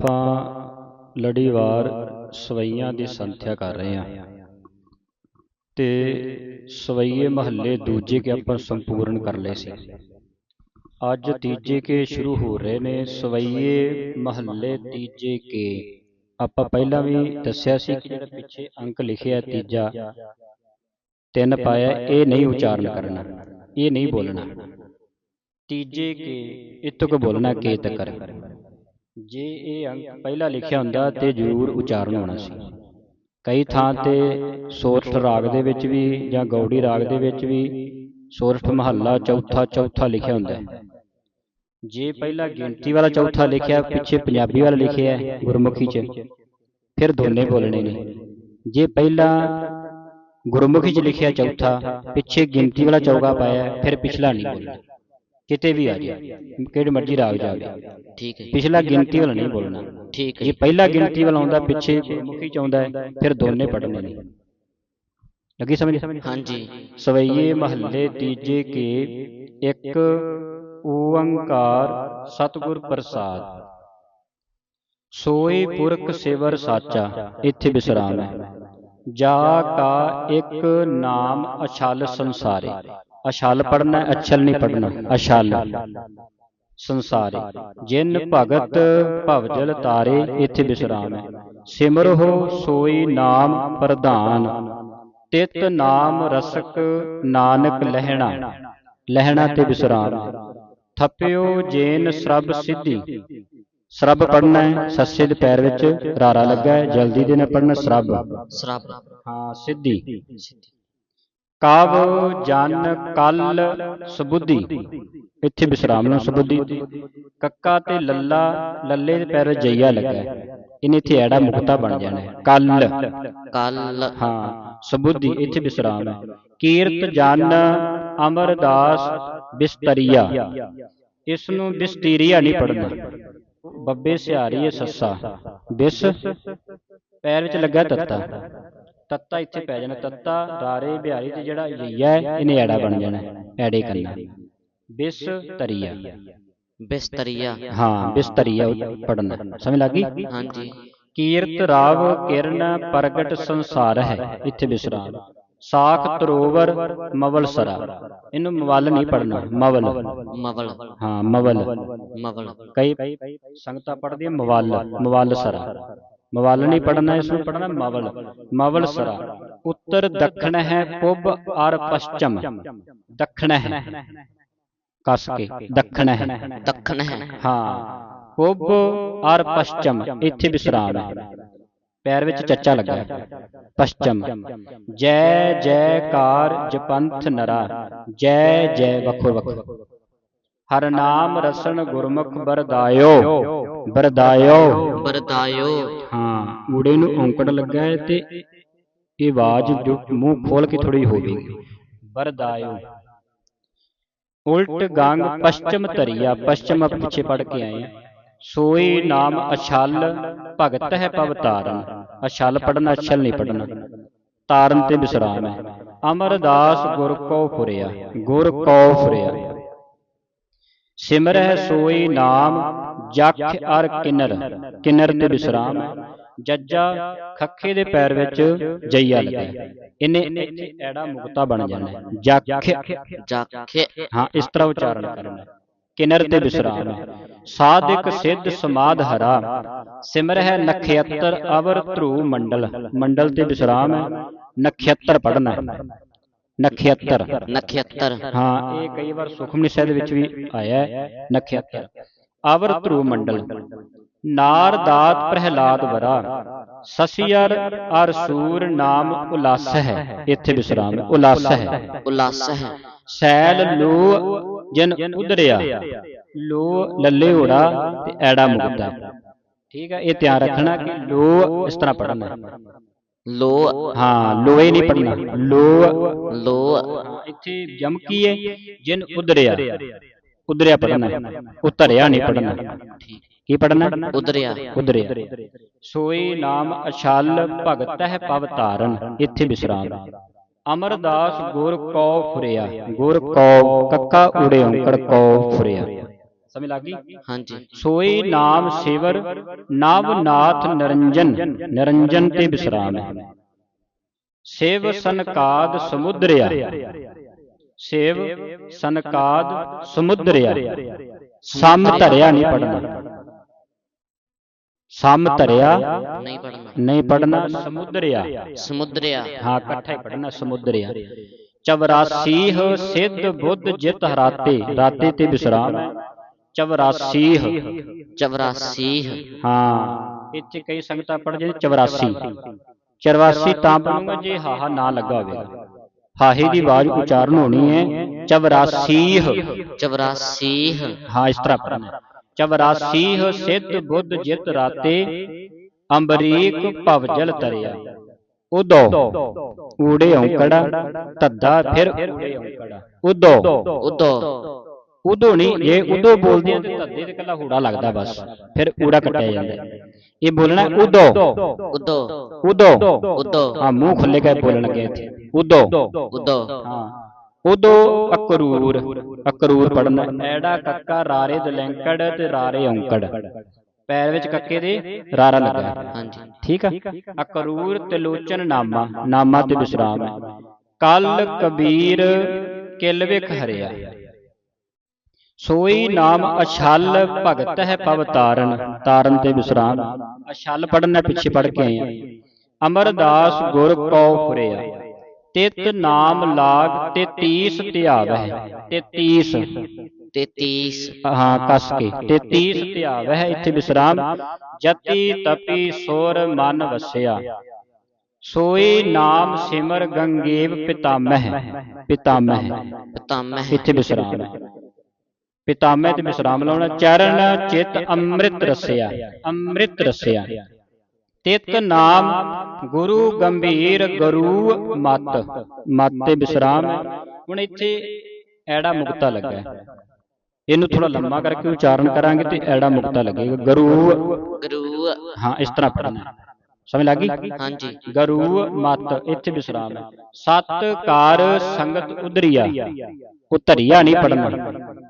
ਆਪਾਂ ਲੜੀਵਾਰ ਸਵਈਆਂ ਦੀ ਸੰਥਿਆ ਕਰ ਰਹੇ ਹਾਂ। ਤੇ ਸਵਈਏ ਮਹੱਲੇ ਦੂਜੇ ਕੇ ਆਪਾਂ ਸੰਪੂਰਨ ਕਰ ਲਏ ਸੀ। ਅੱਜ ਤੀਜੇ ਕੇ ਸ਼ੁਰੂ ਹੋ ਰਹੇ ਨੇ ਸਵਈਏ ਮਹੱਲੇ ਤੀਜੇ ਕੇ। ਆਪਾਂ ਪਹਿਲਾਂ ਵੀ ਦੱਸਿਆ ਸੀ ਕਿ ਜਿਹੜਾ ਪਿੱਛੇ ਅੰਕ ਲਿਖਿਆ ਤੀਜਾ, ਤਿੰਨ ਪਾਇਆ, ਇਹ ਨਹੀਂ ਉਚਾਰਨ ਕਰਨਾ, ਇਹ ਨਹੀਂ ਬੋਲਣਾ। ਤੀਜੇ ਕੇ ਇਤੋਂ ਕੋ ਬੋਲਣਾ, ਕੇ ਤੱਕ। ਜੇ ਇਹ ਅੰਕ ਪਹਿਲਾਂ ਲਿਖਿਆ ਹੁੰਦਾ ਤੇ ਜ਼ਰੂਰ ਉਚਾਰਨ ਹੋਣਾ ਸੀ। ਕਈ ਥਾਂ ਤੇ ਸੋਰਠ ਰਾਗ ਦੇ ਵਿੱਚ ਵੀ ਜਾਂ ਗੌੜੀ ਰਾਗ ਦੇ ਵਿੱਚ ਵੀ ਸੋਰਠ ਮਹੱਲਾ ਚੌਥਾ ਚੌਥਾ ਲਿਖਿਆ ਹੁੰਦਾ। ਹੈ ਜੇ ਪਹਿਲਾਂ ਗਿਣਤੀ ਵਾਲਾ ਚੌਥਾ ਲਿਖਿਆ ਪਿੱਛੇ ਪੰਜਾਬੀ ਵਾਲਾ ਲਿਖਿਆ ਹੈ ਗੁਰਮੁਖੀ 'ਚ। ਫਿਰ ਦੋਨੇ ਬੋਲਣੇ ਨੇ। ਜੇ ਪਹਿਲਾਂ ਗੁਰਮੁਖੀ 'ਚ ਲਿਖਿਆ ਚੌਥਾ ਪਿੱਛੇ ਗਿਣਤੀ ਵਾਲਾ ਚੌਗਾ ਪਾਇਆ ਫਿਰ ਪਿਛਲਾ ਨਹੀਂ ਬੋਲਣਾ। ਕਿਤੇ ਵੀ ਆ ਜਾਏ ਕਿਹੜੇ ਮਰਜ਼ੀ ਰਾਗ ਜਾਵੇ ਠੀਕ ਹੈ ਪਿਛਲਾ ਗਿਣਤੀ ਵਾਲਾ ਨਹੀਂ ਬੋਲਣਾ। ਠੀਕ ਹੈ ਜੇ। ਪਹਿਲਾ ਗਿਣਤੀ ਵਾਲਾ ਆਉਂਦਾ ਪਿੱਛੇ ਗੁਰਮੁਖੀ ਚ ਆਉਂਦਾ ਹੈ। ਫਿਰ ਦੋਨੇ ਪੜਨੇ ਨੇ। ਲੱਗੀ ਸਮਝ? ਹਾਂਜੀ। ਸਵਈਏ ਮਹੱਲੇ ਤੀਜੇ ਕੇ ਇੱਕ ਓੰਕਾਰ ਸਤਿਗੁਰ ਪ੍ਰਸਾਦ। ਸੋਈ ਪੁਰਖ ਸੇਵਰ ਸਾਚਾ ਇੱਥੇ ਵਿਸਰਾਮ ਹੈ। ਜਾ ਕਾ ਇੱਕ ਨਾਮ ਅਛਲ ਸੰਸਾਰੇ। ਅਛਲ ਪੜਨਾ ਅਛਲ ਨਹੀਂ ਪੜਨਾ ਅਛਲ। ਸੰਸਾਰੇ ਜਿਨ ਭਗਤ ਭਵਜਲ ਤਾਰੇ ਇੱਥੇ ਵਿਸਰਾਮ ਹੈ। ਸਿਮਰਹੁ ਸੋਈ ਨਾਮ ਪ੍ਰਧਾਨ ਤਿਤ ਨਾਮ ਰਸਕ ਨਾਨਕ ਲਹਿਣਾ ਲਹਿਣਾ ਤੇ ਵਿਸਰਾਮ ਥਪਿਓ ਜੇਨ ਸਰਬ ਸਿੱਧੀ ਸਰਬ ਪੜਨਾ ਹੈ ਸੱਸੇ ਦੇ ਪੈਰ ਵਿੱਚ ਰਾਰਾ ਲੱਗਾ ਹੈ ਜਲਦੀ ਦੇ ਨਾਲ ਪੜਨਾ ਸਰਬ। ਸਰਾਬ। ਹਾਂ ਸਿੱਧੀ। ਕਵ ਜਨ ਕਲ ਸੁਬੁੱਧੀ। ਇੱਥੇ ਵਿਸਰਾਮ ਨੂੰ ਸੁਬੁੱਧੀ। ਕੱਕਾ ਤੇ ਲੱਲਾ ਲੱਲੇ ਦੇ ਪੈਰ ਜਈਆ ਲੱਗਾ ਇਹਨੇ ਇੱਥੇ ਐੜਾ ਮੁਕਤਾ ਬਣ ਜਾਣਾ ਹੈ। ਕਲ। ਕੱਲ। ਹਾਂ ਸੁਬੁੱਧੀ ਇੱਥੇ ਵਿਸਰਾਮ ਹੈ। ਕੀਰਤ ਜਨ ਅਮਰਦਾਸ ਬਿਸਤਰੀਆ। ਇਸ ਨੂੰ ਬਿਸਤੀਰੀਆ ਨਹੀਂ ਪੜਨਾ ਬੱਬੇ ਸਿਹਾਰੀ ਸੱਸਾ। ਬਿਸ। ਪੈਰ ਵਿੱਚ ਲੱਗਾ ਤੱਤਾ। ਤੱਤਾ ਇੱਥੇ ਪੈ ਜਾਣਾ। ਤੱਤਾ ਰਾਰੇ ਬਿਹਾਰੀ ਤੇ ਜਿਹੜਾ ਜਈਆ ਹੈ ਇਹਨੇ ਐੜਾ ਬਣ ਜਾਣਾ। ਐੜੇ ਕਰਨਾ ਬਿਸ ਤਰੀਆ। ਬਿਸਤਰੀਆ। ਹਾਂ ਬਿਸਤਰੀਆ ਪੜਨਾ ਸਮਝ ਲੱਗੀ ਹਾਂਜੀ। ਕੀਰਤ ਰਾਵ ਕਿਰਨ ਪ੍ਰਗਟ ਸੰਸਾਰ ਹੈ ਇੱਥੇ ਵਿਸਰਾਮ ਸਾਖ ਤਰੋਵਰ ਮਵਲ ਸਰਾ। ਇਹਨੂੰ ਮਵਲ ਨਹੀਂ ਪੜਨਾ ਮਵਲ। ਮਵਲ। ਹਾਂ ਮਵਲ। ਮਵਲ। ਕਈ ਸੰਗਤਾਂ ਪੜ੍ਹਦੀਆਂ ਮਵਲ ਮਵਲ ਸਰਾ। ਮਵਲ ਨਹੀਂ ਪੜਨਾ ਇਸ ਨੂੰ ਪੜਨਾ ਮਵਲ। ਮਵਲ। ਸਰਾ। ਉੱਤਰ ਦੱਖਣ ਹੈ ਪੁੱਬ ਅਰ ਪਸ਼ਚਮ ਦੱਖਣ ਹੈ। ਕਸ ਕੇ। ਦੱਖਣ ਹੈ। ਦੱਖਣ ਹੈ। ਹਾਂ। ਪੁੱਬ ਅਰ ਪਸ਼ਚਮ ਇੱਥੇ ਵਿਸਰਾਮ ਹੈ। ਪੈਰ ਵਿੱਚ ਚੱਚਾ ਲੱਗਾ ਪਸ਼ਚਮ ਜੈ ਜੈਕਾਰ ਜਪੰਥ ਨਰਾ। ਜੈ ਜੈ ਵਖੋ ਵਖੋ। ਹਰ ਨਾਮ ਰਸਨ ਗੁਰਮੁਖ ਬਰਦਾਇਓ ਬਰਦਾਇਓ। ਬਰਦਾਇਓ। ਹਾਂ ਊੜੇ ਨੂੰ ਔਂਕੜ ਲੱਗਾ ਹੈ ਤੇ ਇਹ ਆਵਾਜ਼ ਜੋ ਮੂੰਹ ਖੋਲ ਕੇ ਥੋੜੀ ਹੋਵੇਗੀ ਬਰਦਾਇਓ। ਉਲਟ ਗੰਗ ਪਸ਼ਚਮ ਧਰੀਆ ਪਸ਼ਚਮ ਪਿੱਛੇ ਪੜ ਕੇ ਆਏ। ਆ ਸੋਈ ਨਾਮ ਅਛਲ ਭਗਤ ਹੈ ਪਵ ਤਾਰਨ ਅਛਲ ਪੜਨਾ ਅਛਲ ਨਹੀਂ ਪੜਨਾ ਤਾਰਨ ਤੇ ਵਿਸਰਾਮ ਹੈ। ਅਮਰਦਾਸ ਗੁਰ ਕੋ ਫੁਰਿਆ ਗੁਰ ਕੋ ਫੁਰਿਆ। ਸਿਮਰਹਿ ਸੋਈ ਨਾਮ ਜਖ ਅਰ ਕਿਨਰ ਕਿਨਰ ਤੇ ਵਿਸਰਾਮ ਹੈ ਜੱਜਾ ਖੱਖੇ ਦੇ ਪੈਰ ਵਿੱਚ ਜਈਆ ਲੱਗਾ ਹੈ। ਇਹਨੇ ਇੱਥੇ ਐੜਾ ਮੁਕਤਾ ਬਣ ਹੈ। ਜਖ ਜਾਖੇ ਹਾਂ। ਇਸ ਤਰ੍ਹਾਂ ਉਚਾਰਨ ਕਰਨਾ ਹੈ। ਕਿਨਰ ਤੇ ਵਿਸਰਾਮ ਹੈ ਸਾਧਿਕ ਸਿੱਧ ਸਮਾਧ ਹਰਾ। ਸਿਮਰਹਿ ਨਖਯਤਰ ਅਵਰ ਧਰੂ ਮੰਡਲ। ਮੰਡਲ। ਤੇ ਵਿਸਰਾਮ ਹੈ। ਨਖਯਤਰ ਪੜਨਾ ਹੈ। ਨਖਯਤਰ ਨਖੇਤਰ ਹਾਂ ਇਹ ਕਈ ਵਾਰ ਸੁਖਮਨੀ ਸਾਹਿਬ ਵਿੱਚ ਵੀ ਆਇਆ ਹੈ। ਨਖਯਤਰ। ਅਵਰ ਧਰੂ ਮੰਡਲ। ਨਾਰ ਦਾਤ ਪ੍ਰਹਿਲਾਦ ਵਰਾ ਸਸਿਅਰ ਅਰ ਸੂਰ ਨਾਮ ਉਲਾਸ ਹੈ ਇੱਥੇ ਵਿਸਰਾਮ। ਉਲਾਸ ਹੈ ਉਲਾਸ ਹੈ ਸੈਲ ਲੋ ਜਨ ਉਦਰਿਆ। ਲੋ ਲੱਲੇ ਹੋੜਾ ਤੇ ਐੜਾ ਮੁਕਦਾ। ਠੀਕ ਹੈ ਇਹ ਧਿਆਨ ਰੱਖਣਾ ਕਿ ਲੋ ਇਸ ਤਰ੍ਹਾਂ ਪੜਨਾ ਲੋ ਹਾਂ ਲੋਏ ਨਹੀਂ ਪੜਨਾ ਲੋ ਲੋ। ਇੱਥੇ ਜਮ ਕੀ ਹੈ? ਜਿਨ ਉਦਰਿਆ। ਉਦਰਿਆ ਪੜਨਾ ਹੈ ਉਤਰਿਆ ਨਹੀਂ ਪੜਨਾ ਕੀ ਪੜਨਾ ਉਦਰਿਆ ਉਦਰਿਆ ਸੋਈ ਨਾਮ ਅਛਲ ਭਗਤ ਹੈ ਪਵ ਤਾਰਨ ਇੱਥੇ ਵਿਸਰਾਮ। ਅਮਰਦਾਸ ਗੁਰ ਕੋ ਫੁਰਿਆ। ਗੁਰ ਕੋ ਕੱਕਾ ਉੜੇ ਔਂਕੜ ਕੋ ਫੁਰਿਆ। ਸਮਝ ਲੱਗੀ ਹਾਂਜੀ। ਸੋਈ ਨਾਮ ਸੇਵਰ ਨਵ ਨਾਥ ਨਿਰੰਜਨ। ਨਿਰੰਜਨ ਤੇ ਵਿਸਰਾਮ ਹੈ। ਸੇਵ ਸੰਕਾਦ ਸਮੁਦਰਿਆ। ਸੇਵ ਸੰਕਾਦ ਸਮੁਦਰਿਆ। ਸਮ ਧਰਿਆ ਨਹੀਂ ਪੜਨਾ ਸਮ ਧਰਿਆ ਨਹੀਂ ਪੜਨਾ ਨਹੀਂ ਪੜਨਾ ਸਮੁਦਰਿਆ। ਸਮੁਦਰਿਆ। ਹਾਂ ਇਕੱਠਾ ਹੀ ਪੜਨਾ ਸਮੁਦਰਿਆ। 84 ਸਿੱਧ ਬੁੱਧ ਜਿਤ ਹਰਾਤੇ ਰਾਤੇ ਤੇ ਵਿਸਰਾਮ। ਹੈ 84 84 ਹਾਂ ਇੱਥੇ ਕਈ ਸੰਗਤਾਂ ਪੜ੍ਹ ਜਾਂਦੇ 84 84 ਤਾਂ ਪੜੂੰਗਾ ਜੇ ਹਾਹਾ ਨਾ ਲੱਗਾ ਹੋਵੇਗਾ ਹਾਹੇ ਦੀ ਆਵਾਜ਼ ਉਚਾਰਨ ਹੋਣੀ ਹੈ। 84 84 ਹਾਂ ਇਸ ਤਰ੍ਹਾਂ ਪੜਨਾ 84 ਸਿੱਧ ਬੁੱਧ ਜਿਤ ਰਾਤੇ ਅੰਬਰੀਕ ਭਵਜਲ ਤਰਿਆ। ਉਦੋ ਊੜੇ ਔਂਕੜਾ ਧੱਦਾ ਫਿਰ ਊੜੇ ਔਂਕੜਾ। ਉਦੋ ਉਦੋ। ਉਦੋਂ ਨਹੀਂ ਜੇ ਉਦੋਂ ਬੋਲਦੇ ਆ ਤੇ ਧੱਦੇ ਤੇ ਕੱਲਾ ਹੂੜਾ ਲੱਗਦਾ ਬਸ। ਫਿਰ ਊੜਾ ਕੱਟਿਆ ਜਾਂਦਾ ਇਹ ਬੋਲਣਾ ਉਦੋਂ। ਉਦੋ। ਉਦੋਂ। ਉਦੋ। ਹਾਂ ਮੂੰਹ ਖੁੱਲੇ ਕੇ ਬੋਲਣ ਲੱਗੇ ਇੱਥੇ। ਉਦੋਂ ਉਦੋ ਹਾਂ। ਉਦੋਂ ਅਕਰੂਰ। ਅਕਰੂਰ ਪੜਨਾ ਐੜਾ ਕੱਕਾ ਰਾਰੇ ਦਲੈਂਕੜ ਤੇ ਰਾਰੇ ਔਂਕੜ। ਪੈਰ ਵਿੱਚ ਕੱਕੇ ਦੇ ਰਾਰਾ ਲੱਗਾ। ਹਾਂਜੀ। ਠੀਕ ਆ? ਅਕਰੂਰ ਤਿਲੋਚਨ ਨਾਮਾ। ਨਾਮਾ ਤੇ ਵਿਸਰਾਮ ਹੈ ਕਲ ਕਬੀਰ ਕਿਲ ਵਿਖ ਹਰਿਆ। ਸੋਈ ਨਾਮ ਅਛਲ ਭਗਤ ਹੈ ਪਵ ਤਾਰਨ। ਤਾਰਨ ਤੇ ਵਿਸਰਾਮ ਅਛਲ ਪੜਨਾ ਪਿੱਛੇ ਪੜ ਕੇ ਆਏ ਆ। ਅਮਰਦਾਸ ਗੁਰ ਕਉ ਫੁਰਿਆ। ਤਿਤ ਨਾਮ ਲਾਗ 33 ਧਿਆਵਹਿ। 33 33 ਹਾਂ ਕਸ ਕੇ। 33 ਧਿਆਵਹਿ ਇੱਥੇ ਵਿਸਰਾਮ। ਜਤੀ ਤਪੀ ਸੁਰ ਮਨ ਵਸਿਆ। ਸੋਈ ਨਾਮ ਸਿਮਰ ਗੰਗੇਵ ਪਿਤਾਮਹ। ਪਿਤਾਮਹ। ਪਤਾਮਹ। ਇੱਥੇ ਵਿਸਰਾਮ। ਪਿਤਾਮਹ ਤੇ ਵਿਸਰਾਮ ਲਾਉਣਾ। ਚਰਨ ਚਿਤ ਅੰਮ੍ਰਿਤ ਰਸਿਆ। ਅੰਮ੍ਰਿਤ ਰਸਿਆ। ਤਿਤ ਨਾਮ ਗੁਰੂ ਗੰਭੀਰ ਗੁਰੂ ਮਤ। ਮਤ। ਤੇ ਵਿਸਰਾਮ। ਹੈ। ਹੁਣ ਇੱਥੇ ਐੜਾ ਮੁਕਤਾ ਲੱਗਾ। ਇਹਨੂੰ ਥੋੜਾ ਲੰਮਾ ਕਰਕੇ ਉਚਾਰਨ ਕਰਾਂਗੇ ਤੇ ਐੜਾ ਮੁਕਤਾ ਲੱਗੇਗਾ। ਗੁਰੂ ਗੁਰੂ ਹਾਂ ਇਸ ਤਰ੍ਹਾਂ ਪੜਨਾ ਸਮਝ ਲੱਗੀ ਹਾਂਜੀ। ਗਰੂ ਮਤ ਇੱਥੇ ਵਿਸਰਾਮ। ਹੈ ਸਤ ਕਾਰ ਸੰਗਤ ਉਦਰੀਆ ਉਤਰੀਆ ਨਹੀਂ ਪੜਨਾ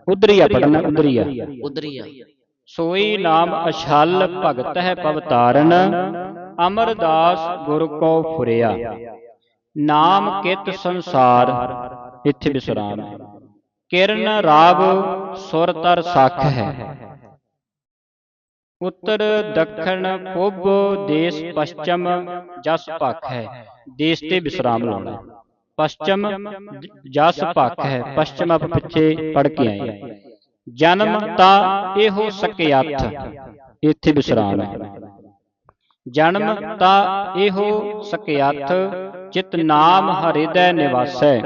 ਉਦਰੀਆ ਪੜਨਾ ਉਦਰੀਆ ਉਦਰੀਆ ਸੋਈ ਨਾਮ ਅਛਲ ਭਗਤ ਹੈ ਪਵਤਾਰਨ। ਅਮਰਦਾਸ ਗੁਰ ਕੋ ਫੁਰਿਆ। ਨਾਮ ਕਿਤ ਸੰਸਾਰ ਇੱਥੇ ਵਿਸਰਾਮ ਹੈ ਕਿਰਨ ਰਾਵ ਸੁਰ ਤਰ ਸਖ ਹੈ। ਉੱਤਰ ਦੱਖਣ ਪੁੱਬ ਦੇਸ ਪਛਮ ਜਸ ਪੱਖ ਹੈ। ਦੇਸ ਤੇ ਵਿਸਰਾਮ ਲਾਉਣਾ। ਪਛਮ ਜ- ਜਸ ਪੱਖ ਹੈ। ਪਛਮ ਆਪ ਪਿੱਛੇ ਪੜ ਕੇ ਆਏ। ਜਨਮ ਤਾਂ ਇਹੋ ਸਕਿਆਥ ਇੱਥੇ ਵਿਸਰਾਮ। ਹੈ ਜਨਮ ਤਾਂ ਇਹੋ ਸਕਿਆਥ ਚਿਤ ਨਾਮ ਹਰਿਦੈ ਨਿਵਾਸੈ।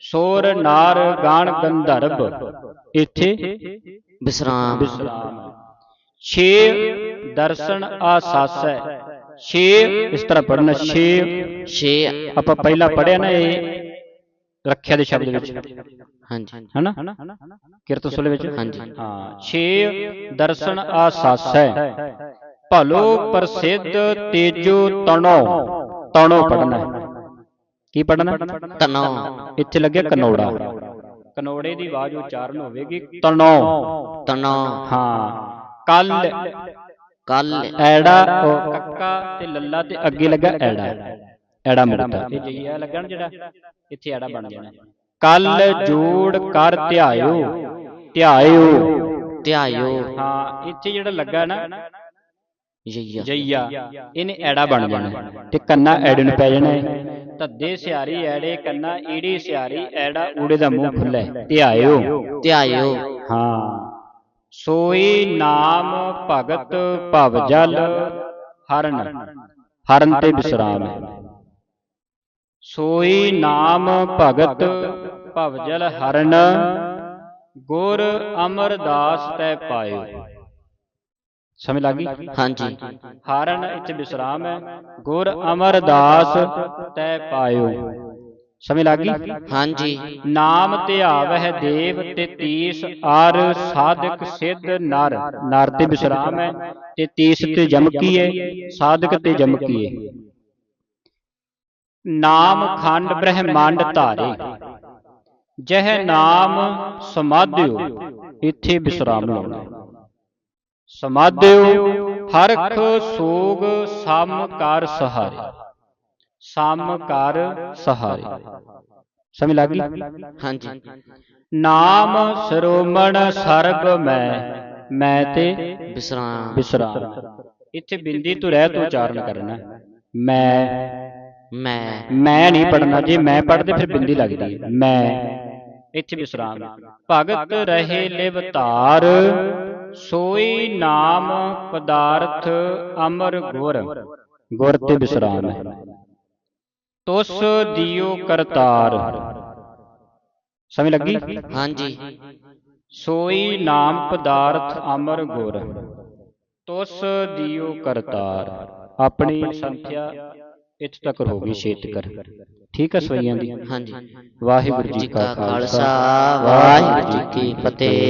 ਸੋਰ ਨਾਰ ਗਾਣ ਗੰਧਰਵ ਇੱਥੇ ਵਿਸਰਾਮ। ਛੇ ਦਰਸ਼ਨ ਆਸਾਸੈ। ਛੇ ਇਸ ਤਰ੍ਹਾਂ ਪੜਨਾ ਛੇ 6 ਆਪਾਂ ਪਹਿਲਾਂ ਪੜਿਆ ਨਾ ਇਹ। ਰੱਖਿਆ ਦੇ ਸ਼ਬਦ ਵਿੱਚ। ਹਾਂਜੀ। ਹਨਾ? ਕਿਰਤ ਸੁਲੇ ਵਿੱਚ? ਹਾਂਜੀ। ਹਾਂ। ਛੇ ਦਰਸ਼ਨ ਆਸਾਸੈ। ਭਲੋ ਪ੍ਰਸਿੱਧ ਤੇਜੋ ਤਣੋ। ਤਣੋ ਪੜਨਾ ਕੀ ਪੜਨਾ ਤਨੋ ਇੱਥੇ ਲੱਗਿਆ ਕਨੌੜਾ। ਕਨੌੜੇ ਦੀ ਆਵਾਜ਼ ਉਚਾਰਨ ਹੋਵੇਗੀ। ਤਣੋ। ਤਨੋ ਹਾਂ। ਕੱਲ ਕੱਲ। ਐੜਾ ਉਹ ਕੱਕਾ ਤੇ ਲੱਲਾ ਤੇ ਅੱਗੇ ਲੱਗਾ ਐੜਾ। ਐੜਾ। ਮੁਕਤਾ। ਇਹ ਜਈਆ ਲੱਗਾ ਨਾ ਜਿਹੜਾ। ਇੱਥੇ ਐੜਾ ਬਣ ਜਾਣਾ। ਕੱਲ ਜੋੜ ਕਰ ਧਿਆਇਓ। ਧਿਆਇਓ। ਧਿਆਇਓ। ਹਾਂ ਇੱਥੇ ਜਿਹੜਾ ਲੱਗਾ ਨਾ ਯਈਆ। ਜਈਆ ਇਹਨੇ ਐੜਾ ਬਣ ਜਾਣਾ। ਤੇ ਕੰਨਾ ਐੜੇ ਨੂੰ ਪੈ ਜਾਣਾ ਹੈ ਧੱਦੇ ਸਿਆਰੀ ਐੜੇ ਕੰਨਾ ਈੜੀ ਸਿਆਰੀ ਐੜਾ ਊੜੇ ਦਾ ਮੂੰਹ ਖੁੱਲਾ ਧਿਆਇਓ। ਧਿਆਇਓ। ਹਾਂ। ਸੋਈ ਨਾਮ ਭਗਤ ਭਵ ਜਲ ਹਰਨ ਹਰਨ ਤੇ ਵਿਸਰਾਮ ਹੈ ਸੋਈ ਨਾਮ ਭਗਤ ਭਵ ਜਲ ਹਰਨ ਗੁਰ ਅਮਰਦਾਸ ਤੈ ਪਾਇਓ। ਸਮਝ ਲੱਗੀ ਹਾਂਜੀ। ਹਰਨ ਇੱਥੇ ਵਿਸਰਾਮ ਹੈ ਗੁਰ ਅਮਰਦਾਸ ਤੈ ਪਾਇਓ। ਸਮਝ ਲੱਗੀ ਹਾਂਜੀ। ਨਾਮ ਧਿਆਵਹਿ ਦੇਵ ਤੇ ਤੀਸ ਆਰ ਸਾਧਕ ਸਿੱਧ ਨਰ। ਨਰ ਤੇ ਵਿਸਰਾਮ ਹੈ ਤੇ ਤੀਸ ਤੇ ਜਮਕੀ ਹੈ ਸਾਧਕ ਤੇ ਜਮਕੀ ਹੈ। ਨਾਮ ਖੰਡ ਬ੍ਰਹਮੰਡ ਧਾਰੇ। ਜਹ ਨਾਮ ਸਮਾਧਿਓ ਇੱਥੇ ਵਿਸਰਾਮ ਲਾਉਣਾ। ਸਮਾਧਿਓ ਹਰਖ ਸੋਗ ਸਮ ਕਰ ਸਹਾਰੇ। ਸਮ ਕਰ ਸਹਾਰੇ। ਸਮਝ ਲੱਗ ਗਈ? ਹਾਂਜੀ। ਨਾਮ ਸਰੋਮਣ ਸਰਬ ਮੈਂ ਮੈਂ ਤੇ ਵਿਸਰਾਮ ਵਿਸਰਾਮ ਇੱਥੇ ਬਿੰਦੀ ਤੋਂ ਰਹਿ ਤੋਂ ਉਚਾਰਨ ਕਰਨਾ। ਮੈਂ ਮੈਂ। ਮੈਂ ਨਹੀਂ ਪੜਨਾ ਜੇ ਮੈਂ ਪੜਦੇ ਫਿਰ ਬਿੰਦੀ ਲੱਗਦੀ ਹੈ। ਮੈਂ ਇੱਥੇ ਵਿਸਰਾਮ ਭਗਤ ਰਹੇ ਲਿਵ ਧਾਰ ਸੋਈ ਨਾਮ ਪਦਾਰਥ ਅਮਰ ਗੁਰ। ਗੁਰ। ਤੇ ਵਿਸਰਾਮ ਹੈ ਤੁਸ ਦਿਓ ਕਰਤਾਰ। ਸਮਝ ਲੱਗੀ? ਹਾਂਜੀ। ਸੋਈ ਨਾਮ ਪਦਾਰਥ ਅਮਰ ਗੁਰ। ਤੁਸ ਦਿਓ ਕਰਤਾਰ। ਆਪਣੀ ਸੰਥਿਆ ਇੱਥੇ ਤੱਕ ਹੋ ਗਈ ਛੇਤਕਰ ਠੀਕ ਹੈ ਸਵਈਆਂ ਦੀ ਹਾਂਜੀ। ਵਾਹਿਗੁਰੂ ਜੀ ਕਾ ਖਾਲਸਾ ਵਾਹਿਗੁਰੂ ਜੀ ਕੀ ਫਤਿਹ।